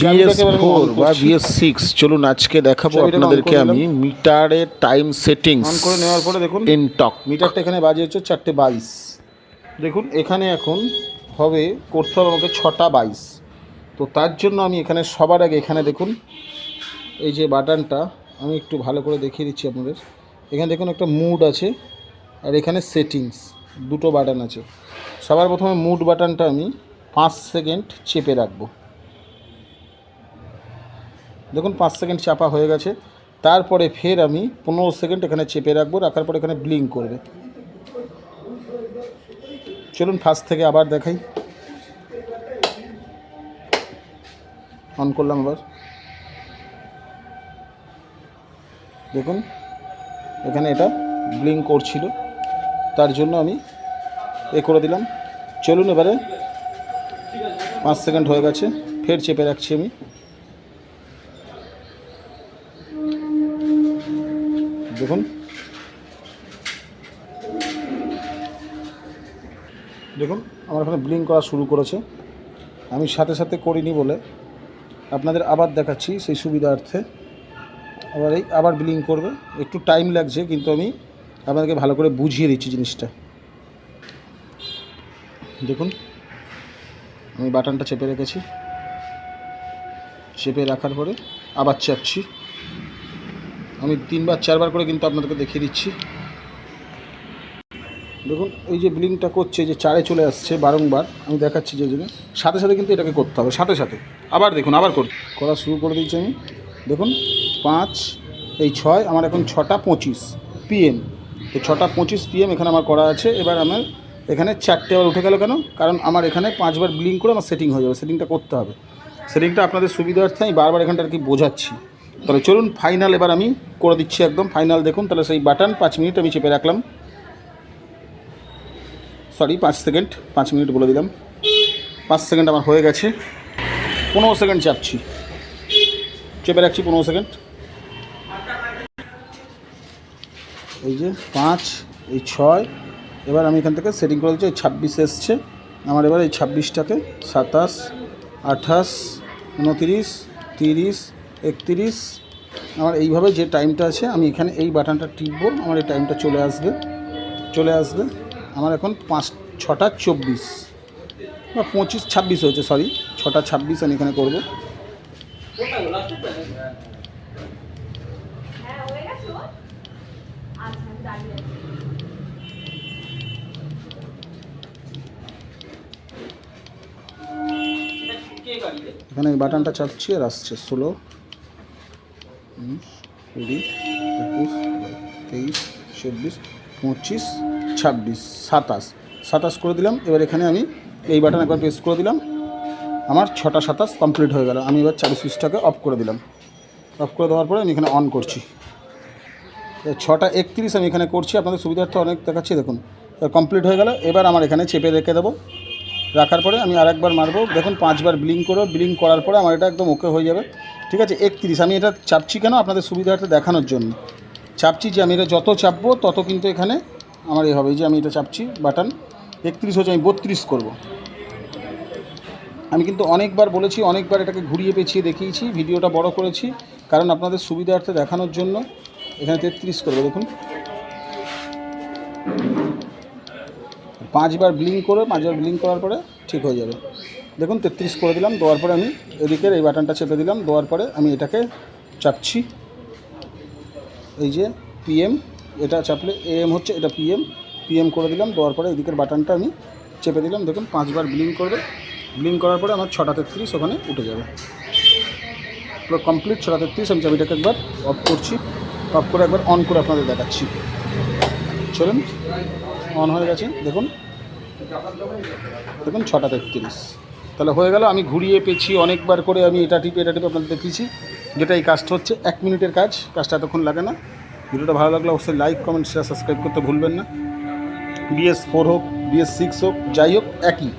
BS four বা। BS six চলুন আজকে দেখাবো আপনাদেরকে আমি মিটারের টাইম সেটিংস অন করে নেওয়ার পরে দেখুন ইন টক মিটারটা এখানে বাজে হচ্ছে চারটে বাইশ। দেখুন এখানে এখন হবে করতে হবে আমাকে ছটা বাইশ। তো তার জন্য আমি এখানে সবার আগে এখানে দেখুন এই যে বাটনটা আমি একটু ভালো করে দেখিয়ে দিচ্ছি আপনাদের। এখানে দেখুন একটা মুড আছে আর এখানে সেটিংস দুটো বাটন আছে। সবার প্রথমে মুড বাটনটা আমি পাঁচ সেকেন্ড চেপে রাখব। দেখুন, পাঁচ সেকেন্ড চাপা হয়ে গেছে। তারপরে ফের আমি পনেরো সেকেন্ড এখানে চেপে রাখব, রাখার পর এখানে ব্লিঙ্ক করবে। চলুন, ফার্স্ট থেকে আবার দেখাই। অন করলাম আবার। দেখুন, এখানে এটা ব্লিঙ্ক করছিল। তার জন্য আমি এ করে দিলাম। চলুন এবারে, পাঁচ সেকেন্ড হয়ে গেছে, ফের চেপে রাখছি আমি। দেখুন। দেখুন, আমার এখানে ব্লিঙ্ক করা শুরু করেছে। আমি সাথে সাথে করিনি বলে আপনাদের আবার দেখাচ্ছি সেই সুবিধার্থে। আবার এই আবার ব্লিঙ্ক করবে। একটু টাইম লাগছে, কিন্তু আমি আপনাদেরকে ভালো করে বুঝিয়ে দিচ্ছি জিনিসটা। দেখুন, আমি বাটনটা চেপে রেখেছি। চেপে রাখার পরে আবার চাপছি। আমি তিনবার, চারবার করে কিন্তু আপনাদেরকে দেখিয়ে দিচ্ছি। দেখুন, এই যে ব্লিংটা করছে যে চারে চলে আসছে বারংবার, আমি দেখাচ্ছি যে জন্য। সাথে সাথে কিন্তু এটাকে করতে হবে, সাথে সাথে। আবার দেখুন, আবার করি করা শুরু করে দিয়েছি আমি। দেখুন, পাঁচ, এই ছয়, আমার এখন ছটা পঁচিশ পিএম। তো ছটা পঁচিশ পিএম এখানে আমার করা আছে। এবার আমার এখানে চারটে আবার উঠে গেল কেন? কারণ আমার এখানে পাঁচবার ব্লিং করে আমার সেটিং হয়ে যাবে, সেটিংটা করতে হবে। সেটিংটা আপনাদের সুবিধার্থে আমি বারবার এখানটা আর কি বোঝাচ্ছি। তাহলে চলুন ফাইনাল এবার আমি করে দিচ্ছি একদম ফাইনাল দেখুন, তাহলে সেই বাটন পাঁচ মিনিট আমি চেপে রাখলাম। সরি পাঁচ সেকেন্ড পাঁচ মিনিট বলে দিলাম। পাঁচ সেকেন্ড আমার হয়ে গেছে। পনেরো সেকেন্ড চাপছি। চেপে রাখছি পনেরো সেকেন্ড এই যে পাঁচ, এই ছয়, এবার আমি এখান থেকে সেটিং করে দিচ্ছি, এই ছাব্বিশ এসছে। আমার এবার এই ছাব্বিশটাকে সাতাশ, আঠাশ, উনতিরিশ, তিরিশ একতিরিশ। আমার এইভাবে যে টাইমটা আছে, আমি এখানে এই বাটনটা টিপবো, আমার এই টাইমটা চলে আসবে চলে আসবে। আমার এখন পাঁচ, ছটা চব্বিশ বা পঁচিশ, ছাব্বিশ হয়েছে সরি ছটা, ছাব্বিশ আমি এখানে করব। এখানে এই বাটনটা চাপছি, আর আসছে ষোলো উনিশ, কুড়ি, একুশ, তেইশ, চব্বিশ, পঁচিশ, ছাব্বিশ, সাতাশ। সাতাশ করে দিলাম, এবার এখানে আমি এই বাটন একবার প্রেস করে দিলাম। আমার ছটা সাতাশ কমপ্লিট হয়ে গেল। আমি এবার চারি সুইচটাকে অফ করে দিলাম। অফ করে দেওয়ার পরে আমি এখানে অন করছি। ছটা একত্রিশ আমি এখানে করছি। আপনাদের সুবিধার্থে অনেক দেখাচ্ছি, দেখুন। কমপ্লিট হয়ে গেল। এবার আমার এখানে চেপে রেখে দেবো। রাখার পরে আমি আরেকবার মারবো। দেখুন, পাঁচবার ব্লিং করব ব্লিং করার পরে আমার এটা একদম ওকে হয়ে যাবে। ঠিক আছে, একত্রিশ। আমি এটা চাপছি কেন? আপনাদের সুবিধার্থে দেখানোর জন্য। চাপছি যে আমি এটা যত চাপবো, তত কিন্তু এখানে আমার এ হবে। যে আমি এটা চাপছি, বাটন। একত্রিশ হচ্ছে আমি বত্রিশ করব। আমি কিন্তু অনেকবার বলেছি, অনেকবার এটাকে ঘুরিয়ে পেঁচিয়ে দেখিয়েছি, ভিডিওটা বড় করেছি, কারণ আপনাদের সুবিধার্থে দেখানোর জন্য এখানে তেত্রিশ করব। দেখুন। পাঁচবার ব্লিং করে, পাঁচবার ব্লিং করার পরে ঠিক হয়ে যাবে। দেখুন, তেত্রিশ করে দিলাম, দেওয়ার পরে আমি এদিকের এই বাটনটা চেপে দিলাম, দেওয়ার পরে আমি এটাকে চাপছি। এই যে পিএম এটা চাপলে এএম হচ্ছে, এটা পিএম পিএম করে দিলাম, দেওয়ার পরে এদিকের বাটনটা আমি চেপে দিলাম। দেখুন, পাঁচবার ব্লিং করবে। ব্লিং করার পরে আমার ছটা তেত্রিশ ওখানে উঠে যাবে। পুরো কমপ্লিট ছটা তেত্রিশ, আমি চাবিটাকে একবার অফ করছি। অফ করে একবার অন করে আপনাদের দেখাচ্ছি। চলুন। অন হয়ে গেছে। দেখুন। দেখুন, ছটা তেত্রিশ। তাহলে হয়ে গেল, আমি ঘুরিয়ে পেছি অনেকবার করে আমি এটা টিপে এটা টিপে আপনাদের দেখিয়েছি। যেটা এই কাজটা হচ্ছে, এক মিনিটের কাজ কাজটা এতক্ষণ লাগে না। ভিডিওটা ভালো লাগলে অবশ্যই লাইক কমেন্ট শেয়ার সাবস্ক্রাইব করতে ভুলবেন না। বিএস ফোর হোক বিএস সিক্স হোক, যাই হোক, একই।